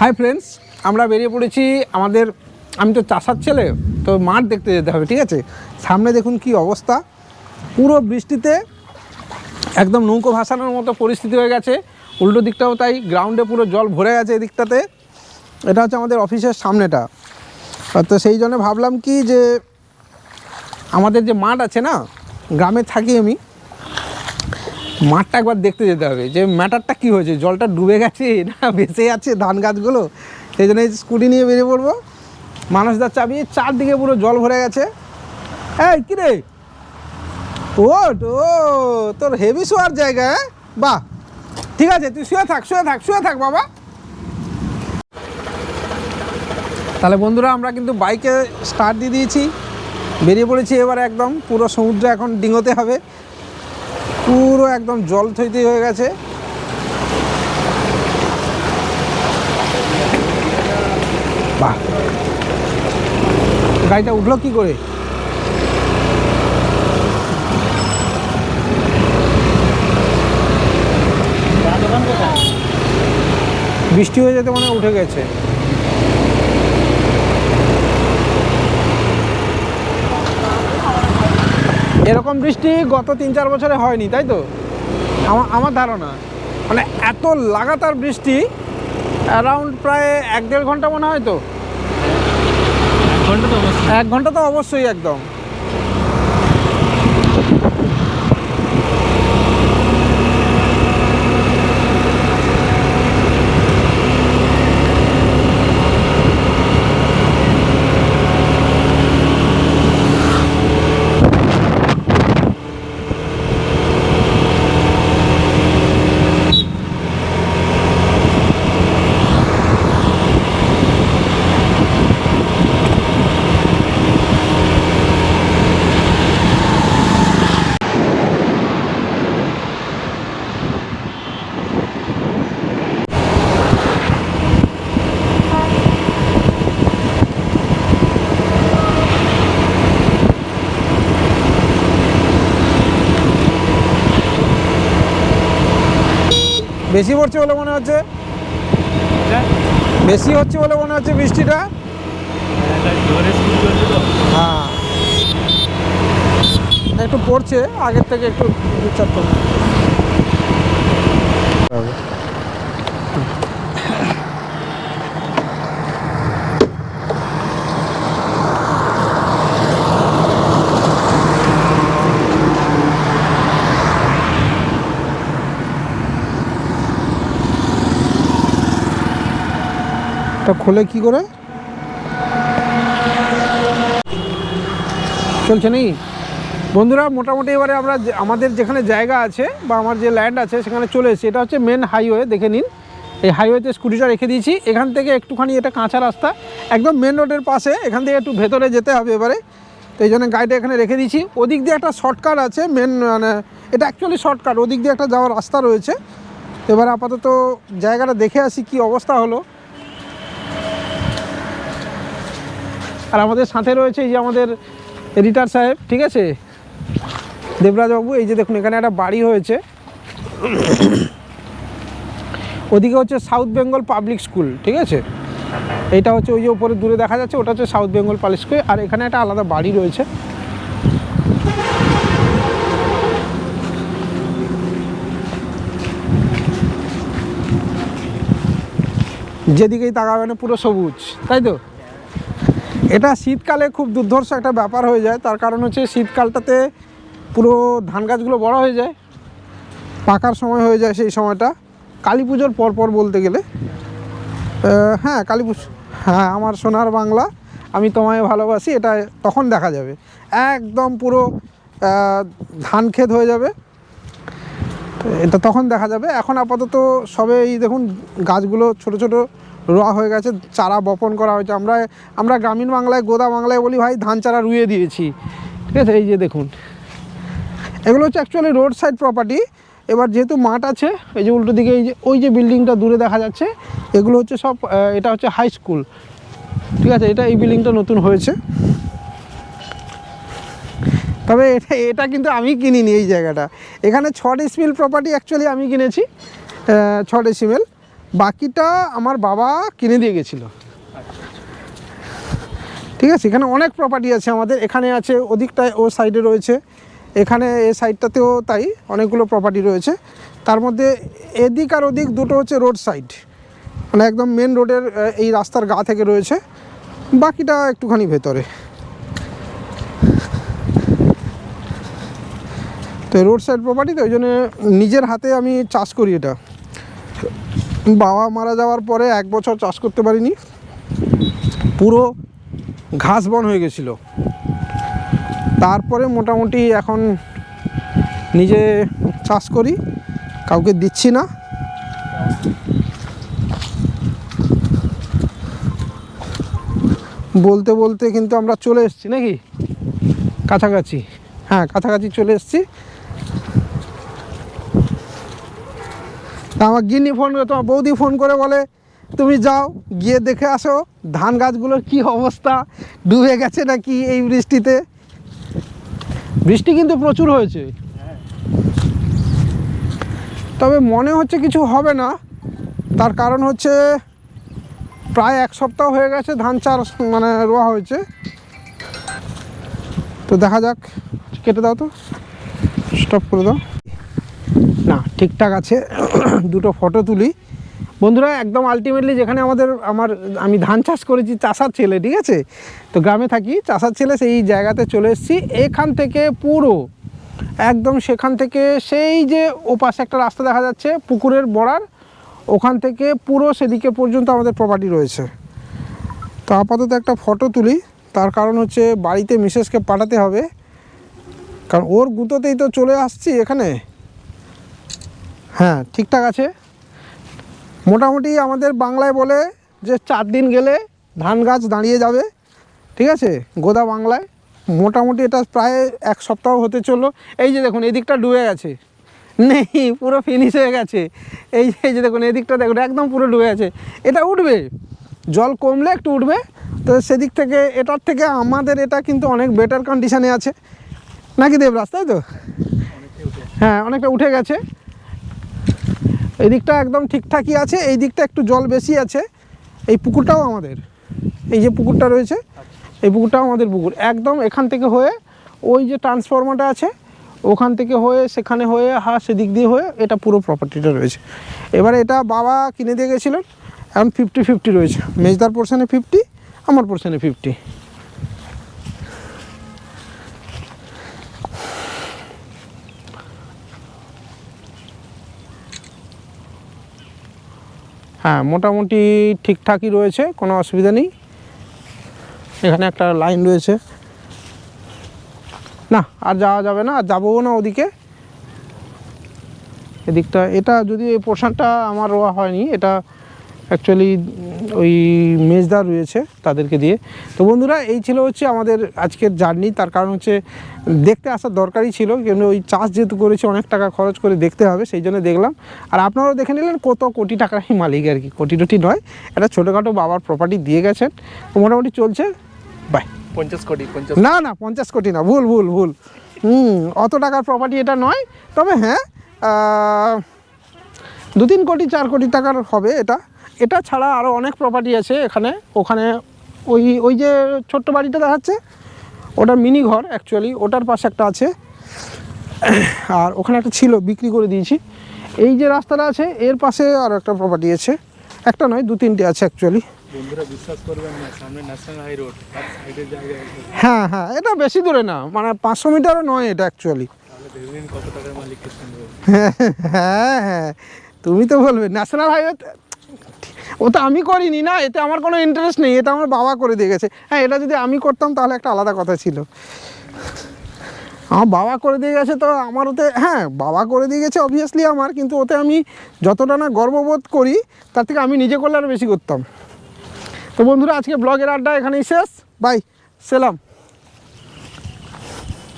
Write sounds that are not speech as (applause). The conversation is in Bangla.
হাই ফ্রেন্ডস আমরা বেরিয়ে পড়েছি আমাদের, আমি তো চাষার ছেলে, তো মাঠ দেখতে যেতে হবে, ঠিক আছে? সামনে দেখুন কি অবস্থা। পুরো বৃষ্টিতে একদম নৌকো ভাসানোর মতো পরিস্থিতি হয়ে গেছে। উল্টো দিকটাও তাই গ্রাউন্ডে পুরো জল ভরে গেছে এদিকটাতে এটা হচ্ছে আমাদের অফিসের সামনেটা। তো সেই জন্য ভাবলাম কি যে, আমাদের যে মাঠ আছে না, গ্রামে থাকি আমি। মাঠটা একবার দেখতে যেতে হবে যে ম্যাটারটা কী হয়েছে? জলটা ডুবে গেছে না বেঁচে আছে ধান গাছগুলো? সেই জন্য স্কুটি নিয়ে বেরিয়ে পড়ব। মানুষদার চাবি, চারদিকে পুরো জল ভরে গেছে। এই, কী রে? ওট, ও, তোর হেভি শোয়ার জায়গা হ্যাঁ? বাহ। ঠিক আছে, তুই শুয়ে থাক শুয়ে থাক শুয়ে থাক, বাবা। তাহলে বন্ধুরা, আমরা কিন্তু বাইকে স্টার্ট দিয়ে দিয়েছি। বেরিয়ে পড়েছি এবার একদম। পুরো সমুদ্র এখন ডিঙোতে হবে। পুরো একদম জল থইতে হয়ে গেছে। বাহ। গাড়িটা উঠল কি করে? বৃষ্টি হয়ে যেতে মানে উঠে গেছে। এরকম বৃষ্টি গত তিন চার বছরে হয়নি তাই তো? আমার আমার ধারণা। মানে এত লাগাতার বৃষ্টি অ্যারাউন্ড প্রায় এক দেড় ঘণ্টা মনে হয় তো? এক ঘণ্টা তো অবশ্যই একদম। বেশি পড়ছে বলে মনে হচ্ছে? বেশি হচ্ছে বলে মনে হচ্ছে বৃষ্টিটা? তো। হ্যাঁ। একটু পড়ছে আগের থেকে একটু দু চার এটা খোলে কি করে? চলছে নাকি? বন্ধুরা, মোটামুটি এবারে আমরা আমাদের যেখানে জায়গা আছে বা আমার যে ল্যান্ড আছে সেখানে চলে এসেছি। এটা হচ্ছে মেন হাইওয়ে দেখে নিন। এই হাইওয়েতে স্কুটিটা রেখে দিয়েছি। এখান থেকে একটুখানি এটা কাঁচা রাস্তা। একদম মেন রোডের পাশে, এখান থেকে একটু ভেতরে যেতে হবে এবারে। তো এই জন্য গাড়িটা এখানে রেখে দিয়েছি। ওদিক দিয়ে একটা শর্টকাট আছে মেন মানে এটা অ্যাকচুয়ালি শর্টকাট ওদিক দিয়ে একটা যাওয়ার রাস্তা রয়েছে। এবার আপাতত জায়গাটা দেখে আসি কি অবস্থা হলো। আর আমাদের সাথে রয়েছে এই যে আমাদের এডিটার সাহেব, ঠিক আছে? দেবরাজবাবু এই যে দেখুন, এখানে একটা বাড়ি হয়েছে। ওদিকে হচ্ছে সাউথ বেঙ্গল পাবলিক স্কুল ঠিক আছে? এটা হচ্ছে ওই যে উপরে দূরে দেখা যাচ্ছে, ওটা হচ্ছে সাউথ বেঙ্গল পাবলিক স্কুল আর এখানে একটা আলাদা বাড়ি রয়েছে। যেদিকেই তাকাবে না পুরো সবুজ, তাই তো? এটা শীতকালে খুব দুর্ধর্ষ একটা ব্যাপার হয়ে যায়। তার কারণ হচ্ছে শীতকালটাতে পুরো ধান গাছগুলো বড় হয়ে যায়। পাকার সময় হয়ে যায় সেই সময়টা। কালী পুজোর পরপর বলতে গেলে। হ্যাঁ কালী পুজো হ্যাঁ আমার সোনার বাংলা। আমি তোমায় ভালোবাসি, এটা তখন দেখা যাবে। একদম পুরো ধান ক্ষেত হয়ে যাবে। এটা তখন দেখা যাবে। এখন আপাতত সবে এই দেখুন, গাছগুলো ছোট ছোট রোয়া হয়ে গেছে, চারা বপন করা হয়েছে। আমরা আমরা গ্রামীণ বাংলায়, গোদা বাংলায় বলি, ভাই, ধান চারা রুয়ে দিয়েছি। ঠিক আছে, এই যে দেখুন। এগুলো হচ্ছে অ্যাকচুয়ালি রোড সাইড প্রপার্টি এবার যেহেতু মাঠ আছে, এই যে উল্টো দিকে, এই যে, ওই যে বিল্ডিংটা দূরে দেখা যাচ্ছে, এগুলো হচ্ছে সব এটা হচ্ছে হাই স্কুল ঠিক আছে, এটা এই বিল্ডিংটা নতুন হয়েছে। তবে এটা এটা কিন্তু আমি কিনিনি এই জায়গাটা। এখানে ছ ডিসমিল প্রপার্টি অ্যাকচুয়ালি আমি কিনেছি ছ ডিসিমেল বাকিটা আমার বাবা কিনে দিয়ে গেছিল। ঠিক আছে, এখানে অনেক প্রপার্টি আছে আমাদের, এখানে আছে, ওদিকটায় ও সাইডে রয়েছে। এখানে এ সাইডটাতেও তাই অনেকগুলো প্রপার্টি রয়েছে। তার মধ্যে এদিক আর ওদিক দুটো হচ্ছে রোড সাইড মানে একদম মেন রোডের এই রাস্তার গা থেকে রয়েছে। বাকিটা একটুখানি ভেতরে। তো রোড সাইড প্রপার্টি তো ওই জন্য নিজের হাতে আমি চাষ করি এটা। বাবা মারা যাওয়ার পরে এক বছর চাষ করতে পারিনি। পুরো ঘাস বন হয়ে গেছিল। তারপরে মোটামুটি এখন নিজে চাষ করি, কাউকে দিচ্ছি না। বলতে বলতে কিন্তু আমরা চলে এসেছি নাকি? কাছাকাছি। হ্যাঁ কাছাকাছি চলে এসেছি। আমার গিনি ফোন করে, তোমার বৌদি ফোন করে বলে, তুমি যাও, গিয়ে দেখে আসো, ধান গাছগুলোর কি অবস্থা? ডুবে গেছে নাকি এই বৃষ্টিতে? বৃষ্টি কিন্তু প্রচুর হয়েছে। তবে মনে হচ্ছে কিছু হবে না। তার কারণ হচ্ছে প্রায় এক সপ্তাহ হয়ে গেছে ধান চার মানে রোয়া হয়েছে। তো দেখা যাক, কেটে দাও তো, স্টপ করে দাও। না, ঠিকঠাক আছে। (coughs) দুটো ফটো তুলি। বন্ধুরা, একদম আলটিমেটলি যেখানে আমাদের, আমার, আমি ধান চাষ করেছি চাষার ছেলে, ঠিক আছে? তো গ্রামে থাকি, চাষার ছেলে সেই জায়গাতে চলে এসেছি। এখান থেকে পুরো, একদম সেখান থেকে সেই যে ওপাশে একটা রাস্তা দেখা যাচ্ছে, পুকুরের বড়ার, ওখান থেকে পুরো সেদিকে পর্যন্ত আমাদের প্রপার্টি রয়েছে। তো আপাতত একটা ফটো তুলি। তার কারণ হচ্ছে বাড়িতে মিসেসকে পাঠাতে হবে। কারণ ওর গুঁতোতেই তো চলে আসছি এখানে। হ্যাঁ ঠিকঠাক আছে। মোটামুটি আমাদের বাংলায় বলে যে চার দিন গেলে ধান গাছ দাঁড়িয়ে যাবে, ঠিক আছে? গোদা বাংলায়। মোটামুটি এটা প্রায় এক সপ্তাহ হতে চলল। এই যে দেখুন, এদিকটা ডুবে গেছে। নেই, পুরো ফিনিশ হয়ে গেছে। এই যে- এই যে দেখুন, এদিকটা দেখুন, একদম পুরো ডুবে গেছে। এটা উঠবে। জল কমলে একটু উঠবে। তো সেদিক থেকে, এটার থেকে আমাদের এটা কিন্তু অনেক বেটার কন্ডিশনে আছে। নাকি দেবরাজ, তাই তো? হ্যাঁ অনেকটা উঠে গেছে। এই দিকটা একদম ঠিকঠাকই আছে, এই দিকটা একটু জল বেশি আছে। এই পুকুরটাও আমাদের। এই যে পুকুরটা রয়েছে, এই পুকুরটাও আমাদের পুকুর। একদম এখান থেকে হয়ে ওই যে ট্রান্সফরমারটা আছে, ওখান থেকে হয়ে সেখানে হয়ে হা, সেদিক দিয়ে হয়ে এটা পুরো প্রপার্টিটা রয়েছে। এবারে এটা বাবা কিনে দিয়ে গেছিলেন, এখন ফিফটি ফিফটি রয়েছে। মেজদার পোর্শনে ফিফটি আমার পোর্শনে ফিফটি হ্যাঁ মোটামুটি ঠিকঠাকই রয়েছে, কোনো অসুবিধা নেই। এখানে একটা লাইন রয়েছে। না, আর যাওয়া যাবে না, আর যাব না ওদিকে। এদিকটা, এটা যদি এই পোর্শনটা আমার রোয়া হয়নি, এটা অ্যাকচুয়ালি ওই মেজদার রয়েছে তাদেরকে দিয়ে। তো বন্ধুরা এই ছিল হচ্ছে আমাদের আজকের জার্নি। তার কারণ হচ্ছে দেখতে আসার দরকারই ছিল কিন্তু ওই চাষ যেহেতু করেছি অনেক টাকা খরচ করে দেখতে হবে সেই জন্য দেখলাম। আর আপনারাও দেখে নিলেন কত কোটি টাকারই মালিক আর কি। কোটি টোটি নয় একটা ছোটোখাটো বাবার প্রপার্টি দিয়ে গেছেন। তো মোটামুটি চলছে। বাই। পঞ্চাশ কোটি পঞ্চাশ না না পঞ্চাশ কোটি না ভুল ভুল ভুল। হুম অত টাকার প্রপার্টি এটা নয়। তবে হ্যাঁ দু তিন কোটি চার কোটি টাকার হবে এটা। এটা ছাড়া আরও অনেক প্রপার্টি আছে এখানে। ওখানে ওই ওই যে ছোট্ট বাড়িটা দেখাচ্ছে ওটার মিনি ঘর অ্যাকচুয়ালি ওটার পাশে একটা আছে। আর ওখানে একটা ছিল বিক্রি করে দিয়েছি। এই যে রাস্তাটা আছে এর পাশে আরও একটা প্রপার্টি আছে। একটা নয় দু তিনটে আছে অ্যাকচুয়ালি বন্ধুরা বিশ্বাস করবেন না সামনে ন্যাশনাল হাই রোড তার সাইডের জায়গায় আছে। হ্যাঁ হ্যাঁ এটা বেশি দূরে না মানে পাঁচশো মিটারও নয় এটা অ্যাকচুয়ালি তাহলে কত টাকার মালিককে হ্যাঁ হ্যাঁ। তুমি তো বলবে ন্যাশনাল হাইওয়ে ও তো আমি করিনি না, এতে আমার কোনো ইন্টারেস্ট নেই এটা আমার বাবা করে দিয়ে গেছে। হ্যাঁ এটা যদি আমি করতাম তাহলে একটা আলাদা কথা ছিল। আমার বাবা করে দিয়ে গেছে তো আমার ওতে হ্যাঁ বাবা করে দিয়ে গেছে অবভিয়াসলি আমার, কিন্তু ওতে আমি যতটা না গর্ববোধ করি, তার থেকে আমি নিজে করলে আরও বেশি করতাম। তো বন্ধুরা, আজকে ব্লগের আড্ডা এখানেই শেষ। বাই সেলাম